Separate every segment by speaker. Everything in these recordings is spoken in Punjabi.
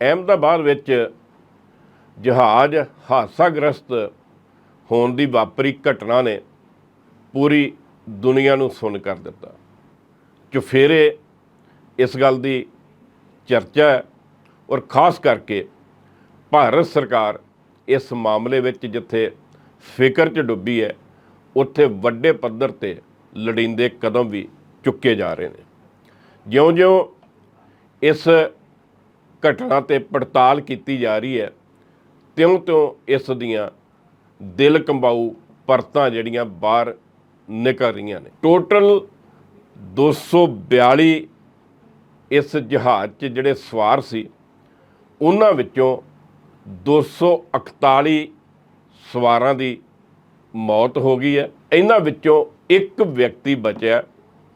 Speaker 1: ਅਹਿਮਦਾਬਾਦ ਵਿੱਚ ਜਹਾਜ਼ ਹਾਦਸਾਗ੍ਰਸਤ ਹੋਣ ਦੀ ਵਾਪਰੀ ਘਟਨਾ ਨੇ ਪੂਰੀ ਦੁਨੀਆ ਨੂੰ ਸੁਣ ਕਰ ਦਿੱਤਾ। ਚੁਫੇਰੇ ਇਸ ਗੱਲ ਦੀ ਚਰਚਾ ਹੈ ਔਰ ਖਾਸ ਕਰਕੇ ਭਾਰਤ ਸਰਕਾਰ ਇਸ ਮਾਮਲੇ ਵਿੱਚ ਜਿੱਥੇ ਫਿਕਰ 'ਚ ਡੁੱਬੀ ਹੈ, ਉੱਥੇ ਵੱਡੇ ਪੱਧਰ ਤੇ ਲੜਿੰਦੇ ਕਦਮ ਵੀ ਚੁੱਕੇ ਜਾ ਰਹੇ ਨੇ। ਜਿਉਂ-ਜਿਉਂ ਇਸ ਘਟਨਾ ਤੇ ਪੜਤਾਲ ਕੀਤੀ ਜਾ ਰਹੀ ਹੈ। ਤਿਉਂ-ਤਿਉਂ ਇਸ ਦੀਆਂ ਦਿਲ ਕੰਬਾਊ ਪਰਤਾਂ ਜਿਹੜੀਆਂ ਬਾਹਰ ਨਿਕਲ ਰਹੀਆਂ ਨੇ। ਟੋਟਲ 242 ਇਸ ਜਹਾਜ਼ 'ਚ ਜਿਹੜੇ ਸਵਾਰ ਸੀ, ਉਹਨਾਂ ਵਿੱਚੋਂ 241 ਸਵਾਰਾਂ ਦੀ ਮੌਤ ਹੋ ਗਈ ਹੈ। ਇਹਨਾਂ ਵਿੱਚੋਂ ਇੱਕ ਵਿਅਕਤੀ ਬਚਿਆ,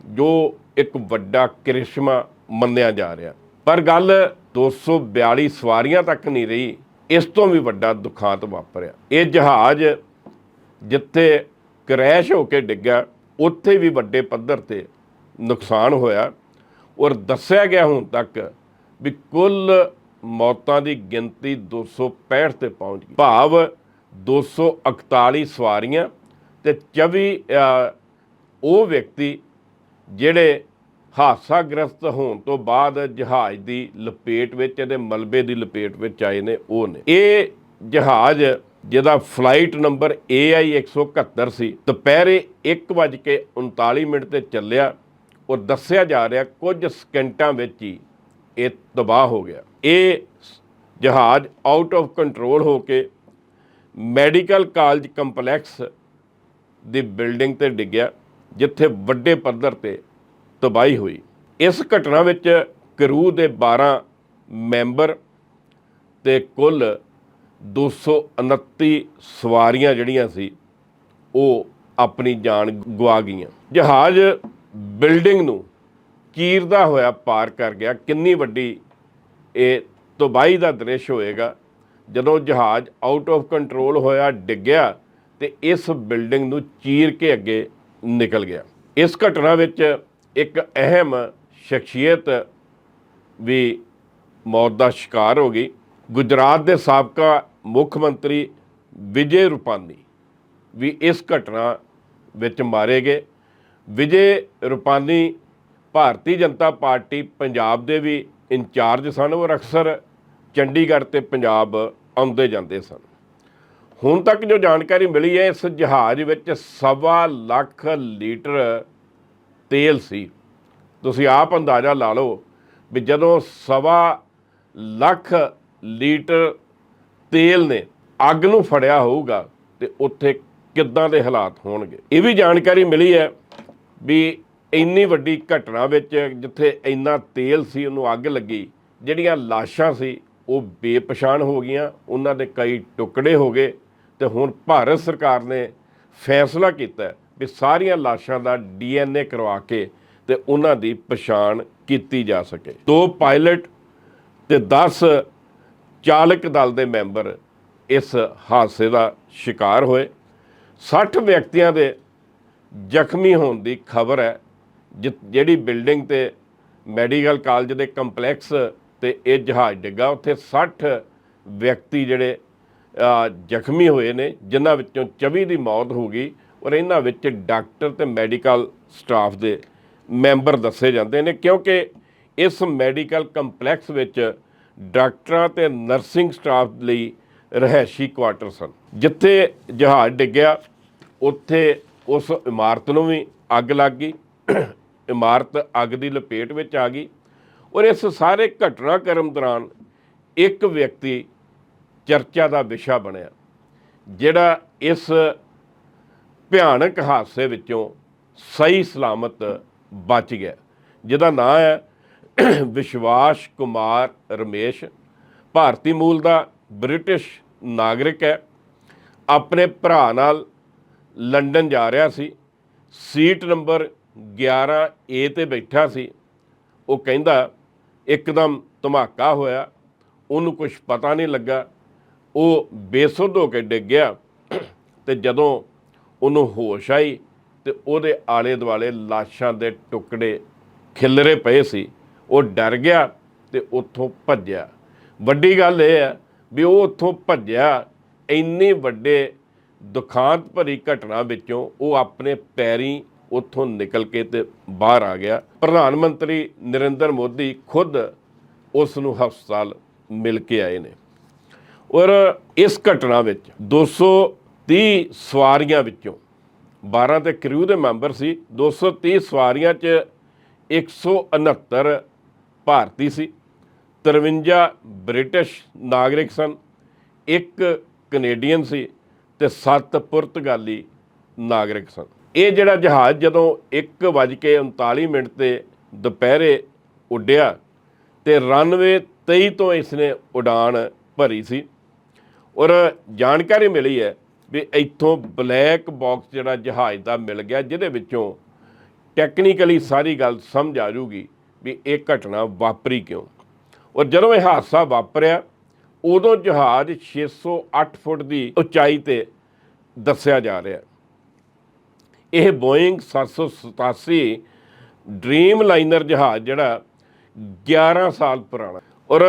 Speaker 1: ਜੋ ਇੱਕ ਵੱਡਾ ਕਰਿਸ਼ਮਾ ਮੰਨਿਆ ਜਾ ਰਿਹਾ। ਪਰ ਗੱਲ 242 ਸਵਾਰੀਆਂ ਤੱਕ ਨਹੀਂ ਰਹੀ, ਇਸ ਤੋਂ ਵੀ ਵੱਡਾ ਦੁਖਾਂਤ ਵਾਪਰਿਆ। ਇਹ ਜਹਾਜ਼ ਜਿੱਥੇ ਕਰੈਸ਼ ਹੋ ਕੇ ਡਿੱਗਾ ਉੱਥੇ ਵੀ ਵੱਡੇ ਪੱਧਰ ਤੇ ਨੁਕਸਾਨ ਹੋਇਆ ਔਰ ਦੱਸਿਆ ਗਿਆ ਹੁਣ ਤੱਕ ਵੀ ਕੁੱਲ ਮੌਤਾਂ ਦੀ ਗਿਣਤੀ 265 ਤੇ ਪਹੁੰਚ ਗਈ। ਭਾਵ 241 ਸਵਾਰੀਆਂ ਤੇ 24 ਉਹ ਵਿਅਕਤੀ ਜਿਹੜੇ ਹਾਦਸਾਗ੍ਰਸਤ ਹੋਣ ਤੋਂ ਬਾਅਦ ਜਹਾਜ਼ ਦੀ ਲਪੇਟ ਵਿੱਚ ਇਹਦੇ ਮਲਬੇ ਦੀ ਲਪੇਟ ਵਿੱਚ ਆਏ ਨੇ ਉਹ ਨੇ। ਇਹ ਜਹਾਜ਼ ਜਿਹਦਾ ਫਲਾਈਟ ਨੰਬਰ AI 171 ਸੀ ਦੁਪਹਿਰੇ 1:39 ਮਿੰਟ ਤੇ ਚੱਲਿਆ। ਔਰ ਦੱਸਿਆ ਜਾ ਰਿਹਾ ਕੁਝ ਸਕਿੰਟਾਂ ਵਿੱਚ ਹੀ ਇਹ ਤਬਾਹ ਹੋ ਗਿਆ। ਇਹ ਜਹਾਜ਼ ਆਊਟ ਆਫ ਕੰਟਰੋਲ ਹੋ ਕੇ ਮੈਡੀਕਲ ਕਾਲਜ ਕੰਪਲੈਕਸ ਦੀ ਬਿਲਡਿੰਗ ਤੇ ਡਿੱਗਿਆ, ਜਿੱਥੇ ਵੱਡੇ ਪੱਧਰ ਤੇ ਤਬਾਹੀ ਹੋਈ। ਇਸ ਘਟਨਾ ਵਿੱਚ ਕਰੂ ਦੇ 12 ਮੈਂਬਰ ਤੇ ਕੁੱਲ 229 ਸਵਾਰੀਆਂ ਜਿਹੜੀਆਂ ਸੀ, ਉਹ ਆਪਣੀ ਜਾਨ ਗਵਾ ਗਈਆਂ। ਜਹਾਜ਼ ਬਿਲਡਿੰਗ ਨੂੰ ਚੀਰਦਾ ਹੋਇਆ ਪਾਰ ਕਰ ਗਿਆ। ਕਿੰਨੀ ਵੱਡੀ ਇਹ ਤਬਾਹੀ ਦਾ ਦ੍ਰਿਸ਼ ਹੋਏਗਾ। ਜਦੋਂ ਜਹਾਜ਼ ਆਊਟ ਆਫ ਕੰਟਰੋਲ ਹੋਇਆ, ਡਿੱਗਿਆ ਤੇ ਇਸ ਬਿਲਡਿੰਗ ਨੂੰ ਚੀਰ ਕੇ ਅੱਗੇ ਨਿਕਲ ਗਿਆ। ਇਸ ਘਟਨਾ ਵਿੱਚ ਇੱਕ ਅਹਿਮ ਸ਼ਖਸੀਅਤ ਵੀ ਮੌਤ ਦਾ ਸ਼ਿਕਾਰ ਹੋ ਗਈ। ਗੁਜਰਾਤ ਦੇ ਸਾਬਕਾ ਮੁੱਖ ਮੰਤਰੀ ਵਿਜੇ ਰੂਪਾਨੀ ਵੀ ਇਸ ਘਟਨਾ ਵਿੱਚ ਮਾਰੇ ਗਏ। ਵਿਜੇ ਰੂਪਾਨੀ ਭਾਰਤੀ ਜਨਤਾ ਪਾਰਟੀ ਪੰਜਾਬ ਦੇ ਵੀ ਇੰਚਾਰਜ ਸਨ। ਉਹ ਅਕਸਰ ਚੰਡੀਗੜ੍ਹ ਤੇ ਪੰਜਾਬ ਆਉਂਦੇ ਜਾਂਦੇ ਸਨ। ਹੁਣ ਤੱਕ ਜੋ ਜਾਣਕਾਰੀ ਮਿਲੀ ਹੈ, ਇਸ ਜਹਾਜ਼ ਵਿੱਚ ਸਵਾ ਲੱਖ ਲੀਟਰ ਤੇਲ ਸੀ। ਤੁਸੀਂ ਆਪ ਅੰਦਾਜ਼ਾ ਲਾ ਲਓ ਵੀ ਜਦੋਂ ਸਵਾ ਲੱਖ ਲੀਟਰ ਤੇਲ ਨੇ ਅੱਗ ਨੂੰ ਫੜਿਆ ਹੋਊਗਾ, ਤੇ ਉੱਥੇ ਕਿੱਦਾਂ ਦੇ ਹਾਲਾਤ ਹੋਣਗੇ? ਇਹ ਵੀ ਜਾਣਕਾਰੀ ਮਿਲੀ ਹੈ ਵੀ ਇੰਨੀ ਵੱਡੀ ਘਟਨਾ ਵਿੱਚ ਜਿੱਥੇ ਇੰਨਾ ਤੇਲ ਸੀ, ਉਹਨੂੰ ਅੱਗ ਲੱਗੀ, ਜਿਹੜੀਆਂ ਲਾਸ਼ਾਂ ਸੀ, ਉਹ ਬੇਪਛਾਣ ਹੋ ਗਈਆਂ, ਉਹਨਾਂ ਦੇ ਕਈ ਟੁਕੜੇ ਹੋ ਗਏ, ਤੇ ਹੁਣ ਭਾਰਤ ਸਰਕਾਰ ਨੇ ਫੈਸਲਾ ਕੀਤਾ ਵੀ ਸਾਰੀਆਂ ਲਾਸ਼ਾਂ ਦਾ ਡੀਐਨਏ ਕਰਵਾ ਕੇ ਤੇ ਉਹਨਾਂ ਦੀ ਪਛਾਣ ਕੀਤੀ ਜਾ ਸਕੇ। ਦੋ ਪਾਇਲਟ ਤੇ 10 ਚਾਲਕ ਦਲ ਦੇ ਮੈਂਬਰ ਇਸ ਹਾਦਸੇ ਦਾ ਸ਼ਿਕਾਰ ਹੋਏ। 60 ਵਿਅਕਤੀਆਂ ਦੇ ਜ਼ਖਮੀ ਹੋਣ ਦੀ ਖਬਰ ਹੈ, ਜਿ- ਜਿਹੜੀ ਬਿਲਡਿੰਗ ਤੇ ਮੈਡੀਕਲ ਕਾਲਜ ਦੇ ਕੰਪਲੈਕਸ ਤੇ ਇਹ ਜਹਾਜ਼ ਡਿੱਗਾ। ਉੱਥੇ 60 ਵਿਅਕਤੀ ਜਿਹੜੇ ਜ਼ਖਮੀ ਹੋਏ ਨੇ, ਜਿਨ੍ਹਾਂ ਵਿੱਚੋਂ 24 ਦੀ ਮੌਤ ਹੋ ਗਈ। ਔਰ ਇਹਨਾਂ ਵਿੱਚ ਡਾਕਟਰ ਤੇ ਮੈਡੀਕਲ ਸਟਾਫ ਦੇ ਮੈਂਬਰ ਦੱਸੇ ਜਾਂਦੇ ਨੇ, ਕਿਉਂਕਿ ਇਸ ਮੈਡੀਕਲ ਕੰਪਲੈਕਸ ਵਿੱਚ ਡਾਕਟਰਾਂ ਤੇ ਨਰਸਿੰਗ ਸਟਾਫ ਲਈ ਰਹਿਸ਼ੀ ਕੁਆਟਰ ਸਨ। ਜਿੱਥੇ ਜਹਾਜ਼ ਡਿੱਗਿਆ, ਉੱਥੇ ਉਸ ਇਮਾਰਤ ਨੂੰ ਵੀ ਅੱਗ ਲੱਗ ਗਈ, ਇਮਾਰਤ ਅੱਗ ਦੀ ਲਪੇਟ ਵਿੱਚ ਆ ਗਈ ਔਰ ਇਸ ਸਾਰੇ ਘਟਨਾਕ੍ਰਮ ਦੌਰਾਨ ਇੱਕ ਵਿਅਕਤੀ ਚਰਚਾ ਦਾ ਵਿਸ਼ਾ ਬਣਿਆ, ਜਿਹੜਾ ਇਸ ਭਿਆਨਕ ਹਾਦਸੇ ਵਿੱਚੋਂ ਸਹੀ ਸਲਾਮਤ ਬਚ ਗਿਆ। ਜਿਹਦਾ ਨਾਂ ਹੈ ਵਿਸ਼ਵਾਸ ਕੁਮਾਰ ਰਮੇਸ਼। ਭਾਰਤੀ ਮੂਲ ਦਾ ਬ੍ਰਿਟਿਸ਼ ਨਾਗਰਿਕ ਹੈ। ਆਪਣੇ ਭਰਾ ਨਾਲ ਲੰਡਨ ਜਾ ਰਿਹਾ ਸੀ। ਸੀਟ ਨੰਬਰ 11 ਏ ਤੇ ਬੈਠਾ ਸੀ। ਉਹ ਕਹਿੰਦਾ, ਇੱਕਦਮ ਧਮਾਕਾ ਹੋਇਆ। ਉਹਨੂੰ ਕੁਝ ਪਤਾ ਨਹੀਂ ਲੱਗਾ। ਉਹ ਬੇਸੁੱਧ ਹੋ ਕੇ ਡਿੱਗ ਗਿਆ ਤੇ ਜਦੋਂ ਉਹਨੂੰ ਹੋਸ਼ ਆਈ ਤੇ ਉਹਦੇ ਆਲੇ ਦੁਆਲੇ ਲਾਸ਼ਾਂ ਦੇ ਟੁਕੜੇ ਖਿਲਰੇ ਪਏ ਸੀ। ਉਹ ਡਰ ਗਿਆ ਤੇ ਉੱਥੋਂ ਭੱਜਿਆ। ਵੱਡੀ ਗੱਲ ਇਹ ਹੈ ਵੀ ਉਹ ਉੱਥੋਂ ਭੱਜਿਆ, ਇੰਨੇ ਵੱਡੇ ਦੁਖਾਂਤ ਭਰੀ ਘਟਨਾ ਵਿੱਚੋਂ ਉਹ ਆਪਣੇ ਪੈਰੀ ਉੱਥੋਂ ਨਿਕਲ ਕੇ ਤੇ ਬਾਹਰ ਆ ਗਿਆ। ਪ੍ਰਧਾਨ ਮੰਤਰੀ ਨਰਿੰਦਰ ਮੋਦੀ ਖੁਦ ਉਸ ਨੂੰ ਹਸਪਤਾਲ ਮਿਲ ਕੇ ਆਏ ਨੇ। ਔਰ ਇਸ ਘਟਨਾ ਵਿੱਚ 230 ਸਵਾਰੀਆਂ ਵਿੱਚੋਂ 12 ਤੇ ਕਰੂ ਦੇ ਮੈਂਬਰ ਸੀ 230 ਸਵਾਰੀਆਂ 'ਚ 169 ਭਾਰਤੀ ਸੀ 53 ਬ੍ਰਿਟਿਸ਼ ਨਾਗਰਿਕ ਸਨ, ਇੱਕ ਕੈਨੇਡੀਅਨ ਸੀ ਤੇ 7 ਪੁਰਤਗਾਲੀ ਨਾਗਰਿਕ ਸਨ। ਇਹ ਜਿਹੜਾ ਜਹਾਜ਼ ਜਦੋਂ 1:39 ਮਿੰਟ ਤੇ ਦੁਪਹਿਰੇ ਉੱਡਿਆ ਤੇ ਰਨਵੇ 23 ਤੋਂ ਇਸਨੇ ਉਡਾਨ ਭਰੀ ਸੀ, ਔਰ ਜਾਣਕਾਰੀ ਮਿਲੀ ਹੈ ਵੀ ਇੱਥੋਂ ਬਲੈਕ ਬਾਕਸ ਜਿਹੜਾ ਜਹਾਜ਼ ਦਾ ਮਿਲ ਗਿਆ, ਜਿਹਦੇ ਵਿੱਚੋਂ ਟੈਕਨੀਕਲੀ ਸਾਰੀ ਗੱਲ ਸਮਝ ਆ ਜੂਗੀ ਵੀ ਇਹ ਘਟਨਾ ਵਾਪਰੀ ਕਿਉਂ। ਔਰ ਜਦੋਂ ਇਹ ਹਾਦਸਾ ਵਾਪਰਿਆ, ਉਦੋਂ ਜਹਾਜ਼ 608 ਫੁੱਟ ਦੀ ਉਚਾਈ ਤੇ ਦੱਸਿਆ ਜਾ ਰਿਹਾ। ਇਹ ਬੋਇੰਗ 787 ਡ੍ਰੀਮ ਲਾਈਨਰ ਜਹਾਜ਼ ਜਿਹੜਾ 11 ਸਾਲ ਪੁਰਾਣਾ। ਔਰ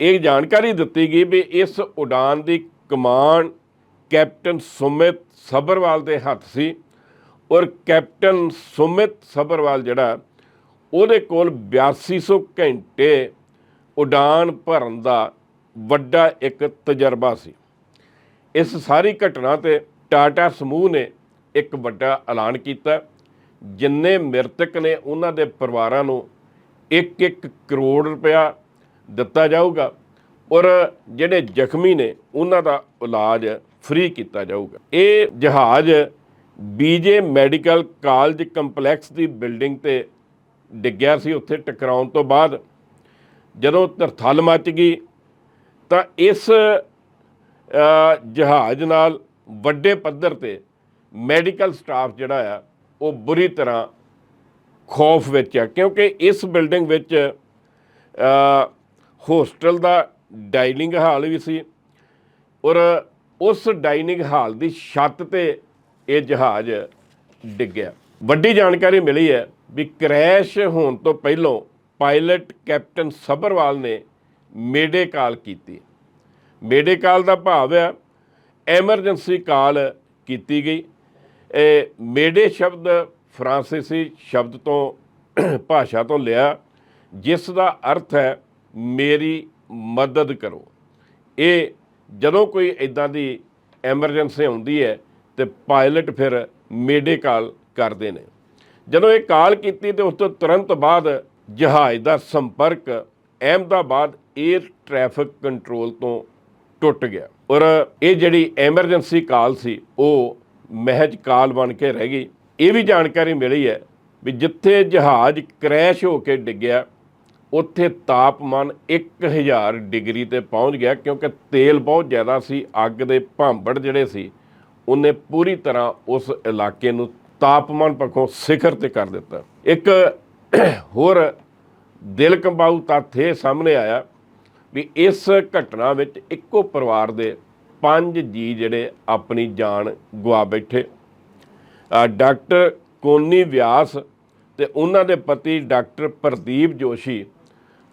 Speaker 1: ਇਹ ਜਾਣਕਾਰੀ ਦਿੱਤੀ ਗਈ ਵੀ ਇਸ ਉਡਾਨ ਦੀ ਕਮਾਨ ਕੈਪਟਨ ਸੁਮਿਤ ਸਬਰਵਾਲ ਦੇ ਹੱਥ ਸੀ ਔਰ ਕੈਪਟਨ ਸੁਮਿਤ ਸਬਰਵਾਲ ਜਿਹੜਾ, ਉਹਦੇ ਕੋਲ 8200 ਘੰਟੇ ਉਡਾਨ ਭਰਨ ਦਾ ਵੱਡਾ ਇੱਕ ਤਜਰਬਾ ਸੀ। ਇਸ ਸਾਰੀ ਘਟਨਾ ਤੇ ਟਾਟਾ ਸਮੂਹ ਨੇ ਇੱਕ ਵੱਡਾ ਐਲਾਨ ਕੀਤਾ, ਜਿੰਨੇ ਮ੍ਰਿਤਕ ਨੇ ਉਹਨਾਂ ਦੇ ਪਰਿਵਾਰਾਂ ਨੂੰ 1-1 ਕਰੋੜ ਰੁਪਇਆ ਦਿੱਤਾ ਜਾਊਗਾ ਔਰ ਜਿਹੜੇ ਜ਼ਖਮੀ ਨੇ ਉਹਨਾਂ ਦਾ ਇਲਾਜ ਫ੍ਰੀ ਕੀਤਾ ਜਾਊਗਾ। ਇਹ ਜਹਾਜ਼ ਬੀਜੇ ਮੈਡੀਕਲ ਕਾਲਜ ਕੰਪਲੈਕਸ ਦੀ ਬਿਲਡਿੰਗ ਤੇ ਡਿੱਗਿਆ ਸੀ। ਉੱਥੇ ਟਕਰਾਉਣ ਤੋਂ ਬਾਅਦ ਜਦੋਂ ਤਰਥਲ ਮੱਚ ਗਈ ਤਾਂ ਇਸ ਜਹਾਜ਼ ਨਾਲ ਵੱਡੇ ਪੱਧਰ ਤੇ ਮੈਡੀਕਲ ਸਟਾਫ ਜਿਹੜਾ ਆ, ਉਹ ਬੁਰੀ ਤਰ੍ਹਾਂ ਖੌਫ ਵਿੱਚ ਆ। ਕਿਉਂਕਿ ਇਸ ਬਿਲਡਿੰਗ ਵਿੱਚ ਹੋਸਟਲ ਦਾ ਡਾਈਨਿੰਗ ਹਾਲ ਵੀ ਸੀ ਔਰ ਉਸ ਡਾਈਨਿੰਗ ਹਾਲ ਦੀ ਛੱਤ ਤੇ ਇਹ ਜਹਾਜ਼ ਡਿੱਗਿਆ ਵੱਡੀ ਜਾਣਕਾਰੀ ਮਿਲੀ ਹੈ ਵੀ ਕ੍ਰੈਸ਼ ਹੋਣ ਤੋਂ ਪਹਿਲਾਂ ਪਾਇਲਟ ਕੈਪਟਨ ਸਬਰਵਾਲ ਨੇ ਮੇਡੇ ਕਾਲ ਕੀਤੀ। ਮੇਡੇ ਕਾਲ ਦਾ ਭਾਵ ਹੈ, ਐਮਰਜੈਂਸੀ ਕਾਲ ਕੀਤੀ ਗਈ। ਇਹ ਮੇਡੇ ਸ਼ਬਦ ਫਰਾਂਸੀਸੀ ਸ਼ਬਦ ਤੋਂ, ਭਾਸ਼ਾ ਤੋਂ ਲਿਆ, ਜਿਸ ਦਾ ਅਰਥ ਹੈ, ਮੇਰੀ ਮਦਦ ਕਰੋ। ਇਹ ਜਦੋਂ ਕੋਈ ਇਦਾਂ ਦੀ ਐਮਰਜੈਂਸੀ ਆਉਂਦੀ ਹੈ ਤੇ ਪਾਇਲਟ ਫਿਰ ਮੇਡੇ ਕਾਲ ਕਰਦੇ ਨੇ। ਜਦੋਂ ਇਹ ਕਾਲ ਕੀਤੀ ਤੇ ਉਸ ਤੋਂ ਤੁਰੰਤ ਬਾਅਦ ਜਹਾਜ਼ ਦਾ ਸੰਪਰਕ ਅਹਿਮਦਾਬਾਦ 에ਅਰ ਟ੍ਰੈਫਿਕ ਕੰਟਰੋਲ ਤੋਂ ਟੁੱਟ ਗਿਆ ਔਰ ਇਹ ਜਿਹੜੀ ਐਮਰਜੈਂਸੀ ਕਾਲ ਸੀ, ਉਹ ਮਹਿਜ ਕਾਲ ਬਣ ਕੇ ਰਹਿ ਗਈ। ਇਹ ਵੀ ਜਾਣਕਾਰੀ ਮਿਲੀ ਹੈ ਵੀ ਜਿੱਥੇ ਜਹਾਜ਼ ਕ੍ਰੈਸ਼ ਹੋ ਕੇ ਡਿੱਗਿਆ ਉੱਥੇ ਤਾਪਮਾਨ 1000 ਡਿਗਰੀ ਤੇ ਪਹੁੰਚ ਗਿਆ ਕਿਉਂਕਿ ਤੇਲ ਬਹੁਤ ਜ਼ਿਆਦਾ ਸੀ, ਅੱਗ ਦੇ ਭਾਂਬੜ ਜਿਹੜੇ ਸੀ, ਉਹਨੇ ਪੂਰੀ ਤਰ੍ਹਾਂ ਉਸ ਇਲਾਕੇ ਨੂੰ ਤਾਪਮਾਨ ਪੱਖੋਂ ਸਿਖਰ ਤੇ ਕਰ ਦਿੱਤਾ। ਇੱਕ ਹੋਰ ਦਿਲ ਕੰਬਾਊ ਤੱਥ ਇਹ ਸਾਹਮਣੇ ਆਇਆ ਵੀ ਇਸ ਘਟਨਾ ਵਿੱਚ ਇੱਕੋ ਪਰਿਵਾਰ ਦੇ ਪੰਜ ਜੀ ਜਿਹੜੇ ਆਪਣੀ ਜਾਨ ਗਵਾ ਬੈਠੇ। ਡਾਕਟਰ ਕੋਨੀ ਵਿਆਸ ਤੇ ਉਹਨਾਂ ਦੇ ਪਤੀ ਡਾਕਟਰ ਪ੍ਰਦੀਪ ਜੋਸ਼ੀ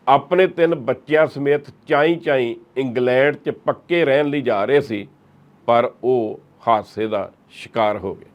Speaker 1: ਆਪਣੇ ਤਿੰਨ ਬੱਚਿਆਂ ਸਮੇਤ ਚਾਈ ਚਾਈ ਇੰਗਲੈਂਡ 'ਚ ਪੱਕੇ ਰਹਿਣ ਲਈ ਜਾ ਰਹੇ ਸੀ, ਪਰ ਉਹ ਹਾਦਸੇ ਦਾ ਸ਼ਿਕਾਰ ਹੋ ਗਏ।